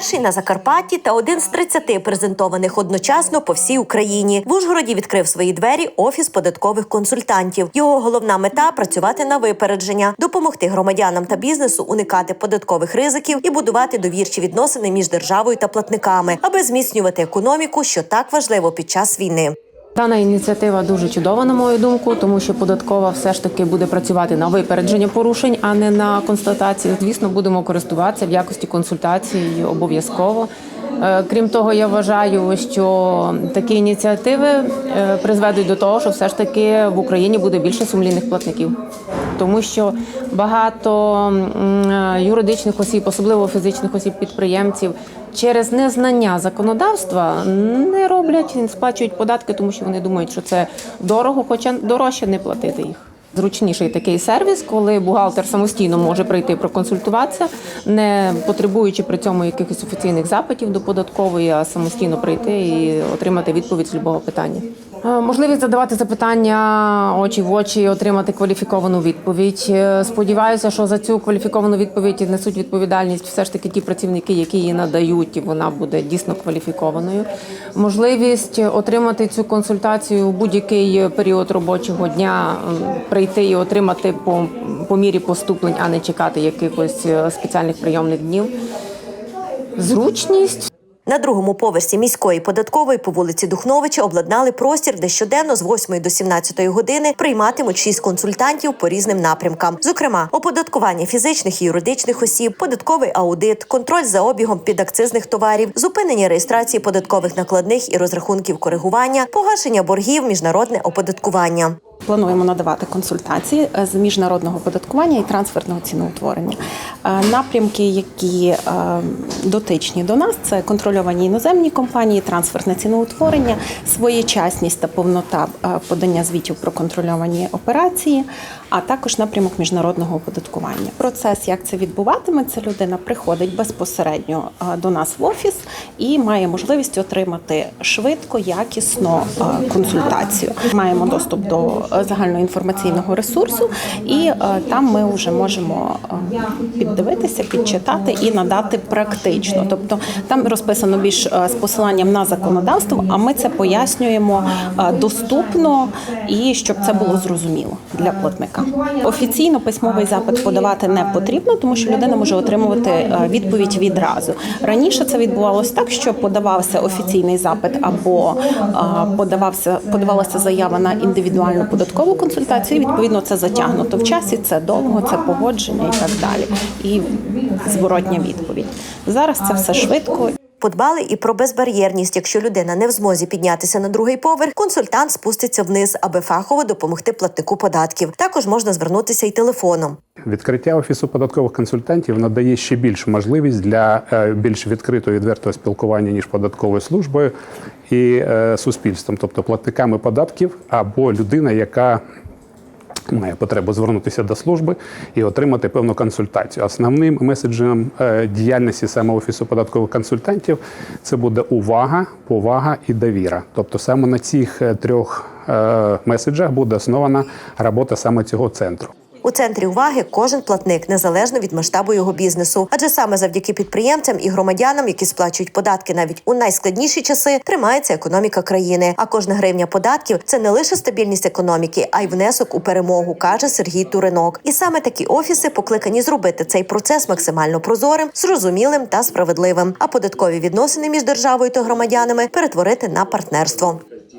Перший на Закарпатті та один з 30 презентованих одночасно по всій Україні. В Ужгороді відкрив свої двері офіс податкових консультантів. Його головна мета працювати на випередження, допомогти громадянам та бізнесу уникати податкових ризиків і будувати довірчі відносини між державою та платниками, аби зміцнювати економіку, що так важливо під час війни. Дана ініціатива дуже чудова, на мою думку, тому що податкова все ж таки буде працювати на випередження порушень, а не на констатації. Звісно, будемо користуватися в якості консультацій обов'язково. Е, Крім того, я вважаю, що такі ініціативи е, призведуть до того, що все ж таки в Україні буде більше сумлінних платників, тому що багато е, юридичних осіб, особливо фізичних осіб підприємців, через незнання законодавства не роблять, не сплачують податки, тому що вони думають, що це дорого, хоча дорожче не платити їх. Зручніший такий сервіс, коли бухгалтер самостійно може прийти проконсультуватися, не потребуючи при цьому якихось офіційних запитів до податкової, а самостійно прийти і отримати відповідь з любого питання. Е, Можливість задавати запитання очі в очі, отримати кваліфіковану відповідь. Е, Сподіваюся, що за цю кваліфіковану відповідь несуть відповідальність все ж таки ті працівники, які її надають, і вона буде дійсно кваліфікованою. Можливість отримати цю консультацію у будь-який період робочого дня, прийти і отримати по, по мірі поступлень, а не чекати якихось е, спеціальних прийомних днів. Зручність На другому поверсі міської податкової по вулиці Духновича обладнали простір, де щоденно з 8 до 17 години прийматимуть шість консультантів по різним напрямкам. Зокрема, оподаткування фізичних і юридичних осіб, податковий аудит, контроль за обігом підакцизних товарів, зупинення реєстрації податкових накладних і розрахунків коригування, погашення боргів, міжнародне оподаткування. Плануємо надавати консультації е, з міжнародного податкування і трансферного ціноутворення. Е, Напрямки, які е, дотичні до нас, це контрольовані іноземні компанії, трансферне ціноутворення, своєчасність та повнота подання звітів про контрольовані операції, а також напрямок міжнародного оподаткування. Процес, як це відбуватиметься, людина приходить безпосередньо до нас в офіс і має можливість отримати швидко, якісно консультацію. Маємо доступ до е, загальноінформаційного ресурсу, і е, там ми вже можемо е, піддивитися, підчитати і надати практично. Тобто там розписано більш з посиланням на законодавство, а ми це пояснюємо доступно і щоб це було зрозуміло для платника. Офіційно письмовий запит подавати не потрібно, тому що людина може отримувати е, відповідь відразу. Раніше це відбувалося так, що подавався офіційний запит або подавався подавалася заява на індивідуальну податкову консультацію. і, Відповідно, це затягнуто в часі, це довго, це погодження і так далі. І зворотня відповідь. Зараз це все швидко Подбали і про безбар'єрність. Якщо людина не в змозі піднятися на другий поверх, консультант спуститься вниз, аби фахово допомогти платнику податків. Також можна звернутися й телефоном. Відкриття офісу податкових консультантів надає ще більшу можливість для е, більш відкритого відвертого спілкування ніж податковою службою і е, суспільством, тобто платниками податків або людина, яка має потребу звернутися до служби і отримати певну консультацію. Основним меседжем е, діяльності саме офісу податкових консультантів це буде увага, повага і довіра. Тобто саме на цих е, трьох е, меседжах буде основана робота саме цього центру. У центрі уваги кожен платник незалежно від масштабу його бізнесу, адже саме завдяки підприємцям і громадянам, які сплачують податки навіть у найскладніші часи, тримається економіка країни. А кожна гривня податків це не лише стабільність економіки, а й внесок у перемогу, каже Сергій Туринок. І саме такі офіси покликані зробити цей процес максимально прозорим, зрозумілим та справедливим. А податкові відносини між державою та громадянами перетворити на партнерство.